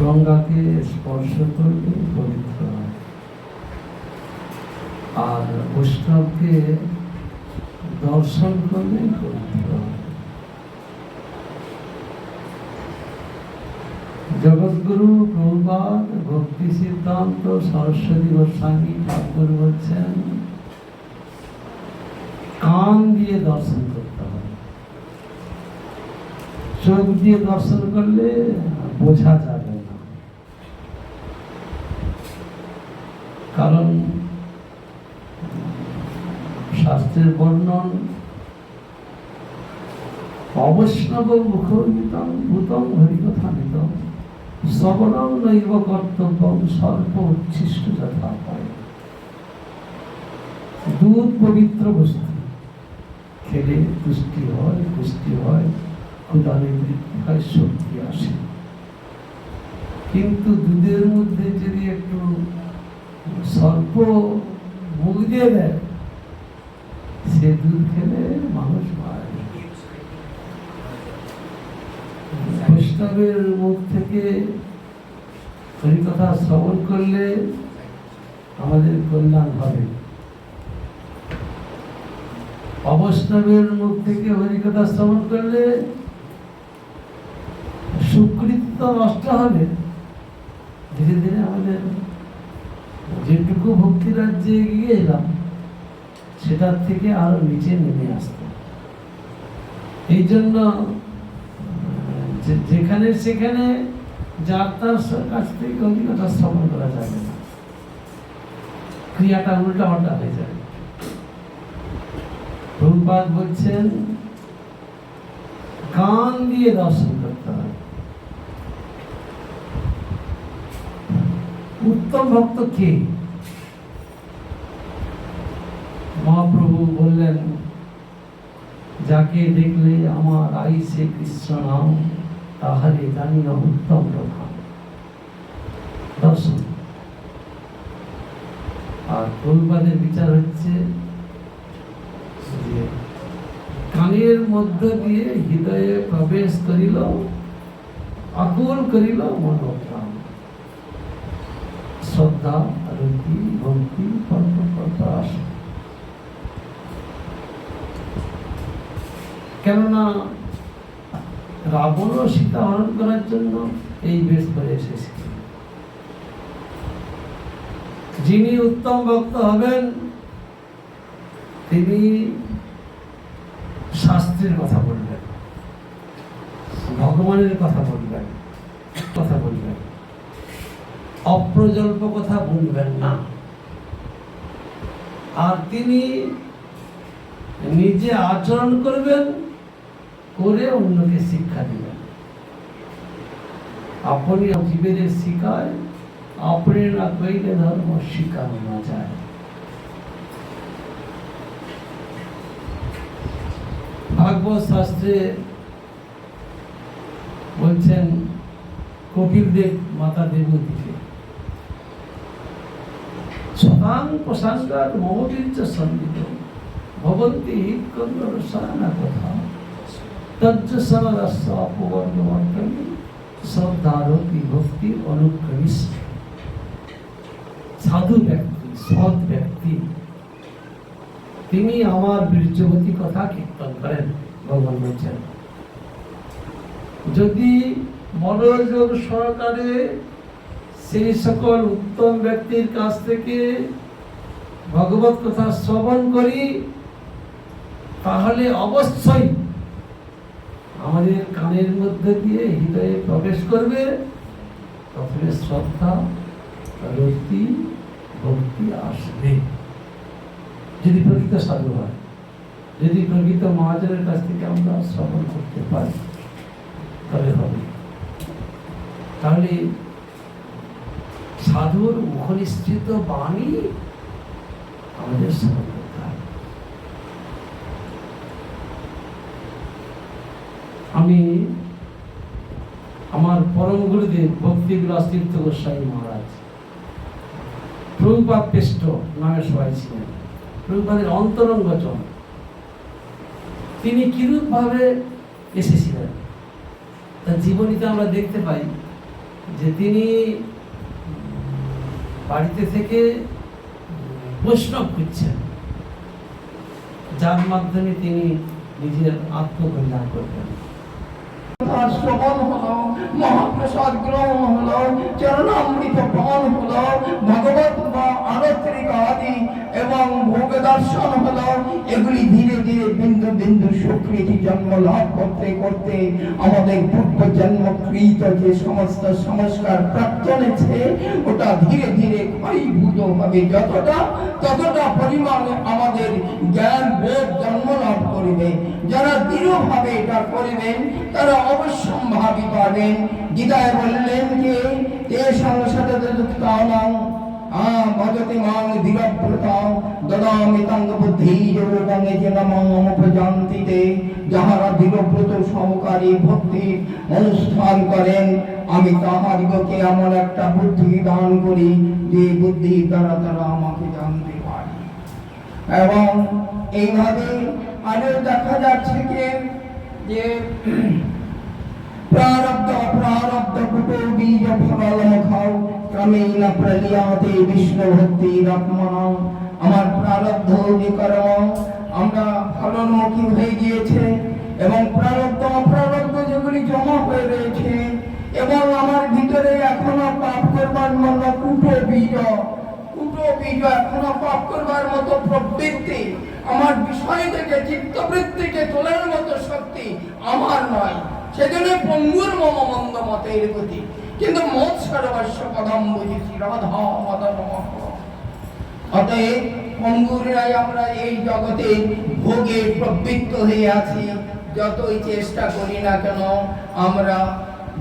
গঙ্গাকে স্পর্শ করলে পবিত্র আর বৈষ্ণবকে দর্শন করলে পবিত্র জগৎগুরু প্রভুপাদ ভক্তি সিদ্ধান্ত সরস্বতী গোস্বামী ঠাকুর বলছেন, কান দিয়ে দর্শন করতে হবে। চোখ দিয়ে দর্শন করলে বোঝা যাবে না কারণ শাস্ত্রের বর্ণন অবৈষ্ণব মুখরিতম ভূতম হরিকথা নিতম শ্রবণম নৈব কর্তব্যম স্বল্প উচ্ছিষ্ট যথা দুধ পবিত্র বস্তু। খেলে পুষ্টি হয় পুষ্টি হয় ক্ষুদা নিবৃত্তি হয়, শক্তি আসে। কিন্তু দুধের মধ্যে যদি একটু স্বল্প মুখ দিয়ে দেয়, সে দুধ খেলে মানুষ মারা বৈষ্ণবের মুখ থেকে হরিকথা শ্রবণ করলে আমাদের কল্যাণ হবে। অবৈষ্ণবের মুখ থেকে হরিকথা শ্রবণ করলে সুকৃত নষ্ট হবে। ধীরে ধীরে আমাদের যেটুকু ভক্তি রাজ্যে এগিয়ে এলাম, সেটার থেকে আরও নিচে নেমে আসতে। এই জন্য যেখানে সেখানে যার তার কাছ থেকে অভিজ্ঞতা শ্রবণ করা যাবে না। ক্রিয়াটা উল্টা পাল্টা হয়ে যাবে প্রভুপাদ বলছেন, কান দিয়ে দর্শন করতে হবে উত্তম ভক্ত কে? মহাপ্রভু বললেন, যাকে দেখলে আমার আইসে কৃষ্ণ নাম তাহারে জানি না উত্তম প্রধান দর্শন। আর প্রভুপাদের বিচার হচ্ছে কানের মধ্য দিয়ে হৃদয়ে প্রবেশ করিল, আকুল করিল মনোপ্রাণ। শ্রদ্ধা, রতি, ভক্তি কল্প প্রকাশ কেননা রাবণ সীতা হরণ করার জন্য এই বেশ করে এসেছে। যিনি উত্তম ভক্ত হবেন, তিনি শাস্ত্রের কথা বলবেন, ভগবানের কথা বলবেন কথা বলবেন। অপ্রজল্প কথা বলবেন না। আর তিনি নিজে আচরণ করবেন করে অন্যকে শিক্ষা দিবেন আপনি জীবের শিখায়, আপনি না কইলে ধর্ম শিখানো না যায়। ভাগবত শাস্ত্রে বলছেন কপিল দেব মাতা দেবতীকে শতাং প্রসাঙ্গাত মমবীর্য সন্দিত ভবন্তি কন্নর সানা কথা। সাধু ব্যক্তি সৎ ব্যক্তি তিনি আমার বীর্যবতী কথা কীর্তন করেন ভগবান বলছেন। যদি মনোযোগ সহকারে সেই সকল উত্তম ব্যক্তির কাছ থেকে ভগবত কথা শ্রবণ করি, তাহলে অবশ্যই আমাদের কানের মধ্যে দিয়ে হৃদয়ে প্রবেশ করবে তখন শ্রদ্ধা, রতি, ভক্তি আসবে। যদি প্রকৃত সাধু হয়, যদি প্রকৃত মহাজনের কাছ থেকে আমরা শ্রবণ করতে পারি তবে হবে। তাহলে সাধুর মুখনিশ্চিত বাণী আমাদের শ্রবণ করতে হবে আমি আমার পরম গুরুদেব ভক্তি বিলাস তীর্থ গোস্বামী মহারাজ। প্রভুপাত পেষ্ট নামে সবাই ছিলেন। প্রভুপাদের অন্তরঙ্গচন তিনি কিরূপ ভাবে এসেছিলেন? তার জীবনীতে আমরা দেখতে পাই যে তিনি বাড়িতে থেকে বৈষ্ণব খুঁজছেন। যার মাধ্যমে তিনি নিজের আত্মকল্যাণ করবেন শ্রবণ হলো মহাপ্রসাদ গ্রহণ হলো চরণামৃত পান হলো ভগবত বা আরত্রিক আদি এবং ভোগ দর্শন হলো এগুলি ধীরে ধীরে বিন্দু বিন্দু সুকৃতি জন্ম লাভ করতে করতে আমাদের পূর্ব জন্মকৃত যে সমস্ত সংস্কার প্রাপ্ত হয়েছে, ওটা ধীরে ধীরে ক্ষয়ীভূত হবে যতটা, ততটা পরিমাণে আমাদের জ্ঞান বোধ জন্ম লাভ করিবে। যারা দৃঢ়ভাবে এটা করিবেন, তারা অবশ্যম্ভাবী পাবেন গীতায় বললেন যে তে সংসদ বুদ্ধি সহকারী ভক্তি অনুষ্ঠান করেন, আমি তাহাদিগকে এমন একটা বুদ্ধি দান করি, যে বুদ্ধির দ্বারা তারা আমাকে জানতে পারে। এবং এইভাবে আরও দেখা যাচ্ছে কি, যে প্রারব্ধ প্রারব্ধ কুটো বীজ ফল খাও ক্রমেণ প্রলিয়াতে বিষ্ণু ভক্তি রকমনা আমার প্রারব্ধ যে কর্ম আমরা ফলনমুখী হয়ে গিয়েছে এবং প্রারব্ধ অপ্রারব্ধ যেগুলি জমা হয়ে রয়েছে এবং আমার ভিতরে এখনও পাপ করবার মতো কুটো বীজ কুটো বীজ এখনও পাপ করবার মতো প্রবৃত্তি, আমার বিষয় থেকে, চিত্তবৃত্তিকে তোলার মতো শক্তি আমার নয়। সেজন্য পঙ্গুর মম মন্দ মতের গতি। কিন্তু মত সর্বস্ব পদম বুঝেছি রাধা অতএব পঙ্গুরাই আমরা এই জগতে ভোগে প্রবৃত্ত হয়ে আছি। যতই চেষ্টা করি না কেন, আমরা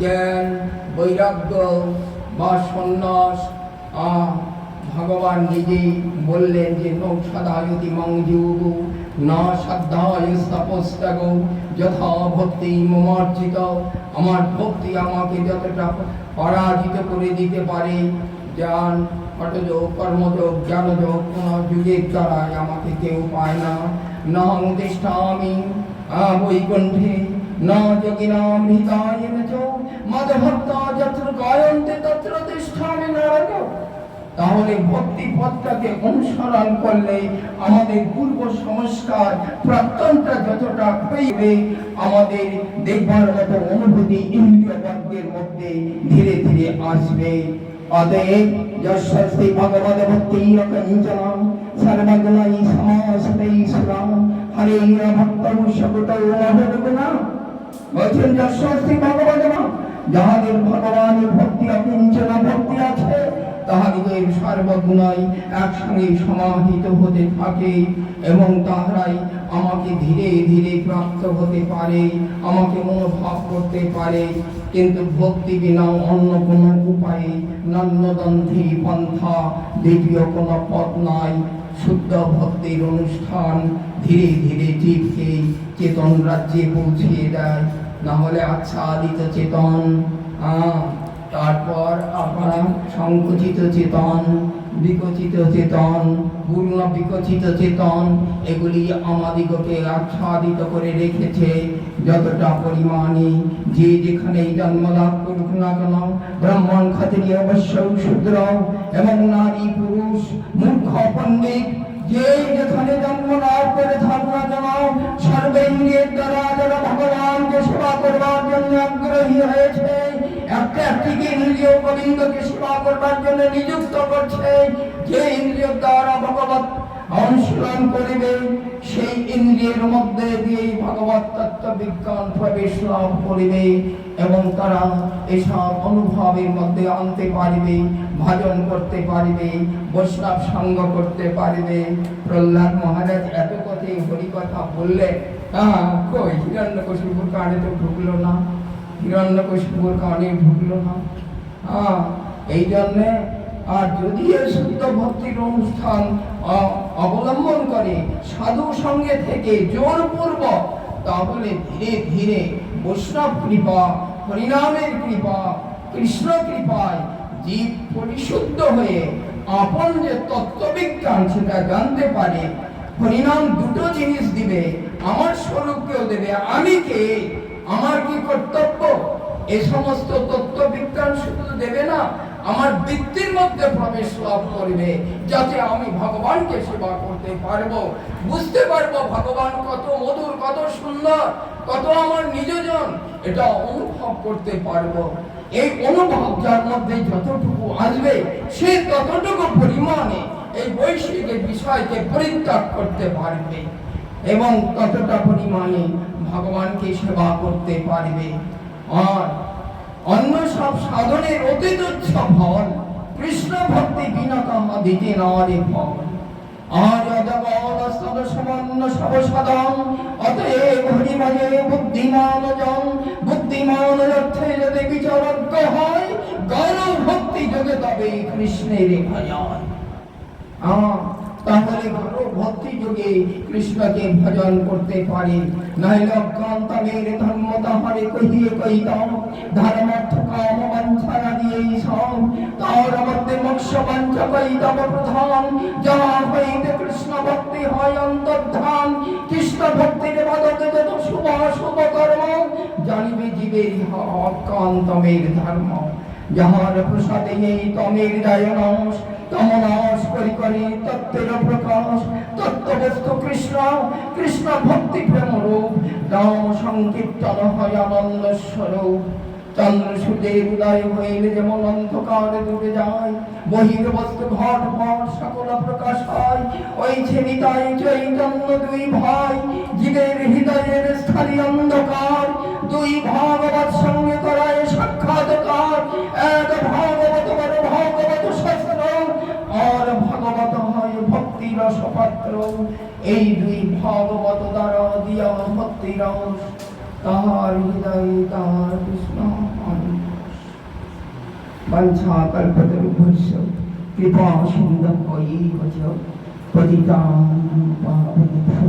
জ্ঞান, বৈরাগ্য বা সন্ন্যাস ভগবান নিজেই বললেন যে নৌষধায়তি মঞ্জুগ না শ্রদ্ধায় তপস্তগ যথা ভক্তি মমার্জিত। আমার ভক্তি আমাকে যতটা পরাজিত করে দিতে পারে, জ্ঞান হঠযোগ কর্মযোগ, জ্ঞানযোগ, কোন যুগের দ্বারাই আমাকে কেউ পায় না। না তিষ্ঠামি বৈকুণ্ঠে, না যোগিনাম হৃদায় চ যত্র গায়ন্তে তত্র তিষ্ঠামি নরক তাহলে ভক্তি পথটাকে অনুসরণ করলে আমাদের পূর্ব সংস্কার প্রাক্তনটা যতটা হইবে, আমাদের দেখবার মতো অনুভূতি ইন্দ্রিয় বর্গের মধ্যে ধীরে ধীরে আসবে। যাহাদের ভগবানের ভক্তি অকিঞ্চনা ভক্তি আছে তাহাদিগের সর্বগুণাই একসঙ্গে সমাহিত হতে থাকে এবং তাহারাই আমাকে ধীরে ধীরে প্রাপ্ত হতে পারে আমাকে অনুভব করতে পারে। কিন্তু ভক্তি বিনা অন্য কোনো উপায়ে নন্নদন্থী পন্থা দ্বিতীয় কোনো পথ নাই। শুদ্ধ ভক্তির অনুষ্ঠান ধীরে ধীরে জীবকে চেতন রাজ্যে পৌঁছিয়ে দেয়। না হলে আচ্ছাদিত চেতন আহ, তারপর আপনার সংকুচিত চেতন, বিকচিত চেতন, পূর্ণ বিকচিত চেতন, এগুলি আমাদিগকে আচ্ছাদিত করে রেখেছে যতটা পরিমাণে। যে যেখানে জন্ম লাভ করুক না কেন, ব্রাহ্মণ ক্ষত্রিয় অবশ্য শূদ্র এবং নারী পুরুষ, মূর্খ পণ্ডিত, যে যেখানে জন্ম লাভ করে থাক না কেন, সর্বেন্দ্রিয়ের দ্বারা যারা ভগবানকে সেবা করবার জন্য আগ্রহী হয়েছে একটা ইন্দ্রিয় গোবিন্দকে সেবা করবার জন্য নিযুক্ত করছে। যে ইন্দ্রিয় দ্বারা ভগবত অনুশীলন করিবে, সেই ইন্দ্রিয়ের মধ্যে দিয়ে ভগবত তত্ত্ব বিজ্ঞান প্রবেশ লাভ করিবে এবং তারা এসব অনুভবের মধ্যে আনতে পারিবে, ভজন করতে পারিবে, বৈষ্ণব সঙ্গ করতে পারিবে। প্রহ্লাদ মহারাজ এত কথাই হরি বললে কই হিরণ্য কশুপুর কানে তো ঢুকলো না। হিরণ্য কশুপুর কানে ঢুকলো না এই জন্যে আর যদি শুদ্ধ ভক্তির অনুষ্ঠান অবলম্বন করে সাধু সঙ্গে থেকে জোরপূর্বক, তাহলে ধীরে ধীরে বৈষ্ণব কৃপা, হরিনামের কৃপা, কৃষ্ণ কৃপায় জীব পরিশুদ্ধ হয়ে আপন যে তত্ত্ববিজ্ঞান সেটা জানতে পারে, হরিনাম দুটো জিনিস দিবে, আমার স্বরূপকেও দেবে, আমি কে? আমার কি কর্তব্য? এই সমস্ত তত্ত্ব বিজ্ঞান শুধু দেবে না, আমার বৃত্তির মধ্যে প্রবেশ লাভ করবে, যাতে আমি ভগবানকে সেবা করতে পারব। বুঝতে পারব ভগবান কত মধুর, কত সুন্দর, কত আমার নিজজন, এটা অনুভব করতে পারব। এই অনুভব যার মধ্যে যতটুকু আসবে, সে ততটুকু পরিমাণে এই বৈশ্বিক বিষয়কে পরিত্যাগ করতে পারবে এবং ততটা পরিমাণে ভগবানকে সেবা করতে পারবে। আর অন্য সব সাধনের অতি তুচ্ছ ফল কৃষ্ণ ভক্তি বিনা কামা দিতে নারে ফল। আর সাধন অতএব হরি মাঝে বুদ্ধিমান জন বুদ্ধিমান অর্থে যদি বিচারজ্ঞ হয়, গৌরব ভক্তি যোগে তবে কৃষ্ণের ভজন। ভক্তি যোগে কৃষ্ণকে ভজন করতে পারে। কৃষ্ণ ভক্তি হয় কৃষ্ণ শুভ শুভ জানিবে জীবের অজ্ঞান্তমের ধর্ম। যাহার প্রসাদে এই তমের দায়নাশ তমনাশ করি করে তত্ত্বের প্রকাশ তত্ত্ববস্তু কৃষ্ণ কৃষ্ণ ভক্তি প্রেম রূপ রাম সংকীর্তন হয় আনন্দ স্বরূপ চন্দ্র সূর্যের উদয় হইলে যেমন অন্ধকার দূরে যায় বহির বস্তু ঘট পট সকল প্রকাশ হয় ওই ছেলিতাই চৈতন্য দুই ভাই জীবের হৃদয়ের স্থায়ী অন্ধকার। দুই ভাগবত সঙ্গে করায় সাক্ষাৎকার এক ভাগবত বড় ভাগবত শাস্ত্র আর ভাগবত হয় ভক্তি রসপাত্র এই দুই ভাগবত দ্বারা দিয়া ভক্তি রস তাহার হৃদয়ে তাহার কৃষ্ণ বাঞ্ছা কল্পতরুভস্য কৃপা সুন্দর হই ভজ পতিতান পাবনেভ্যো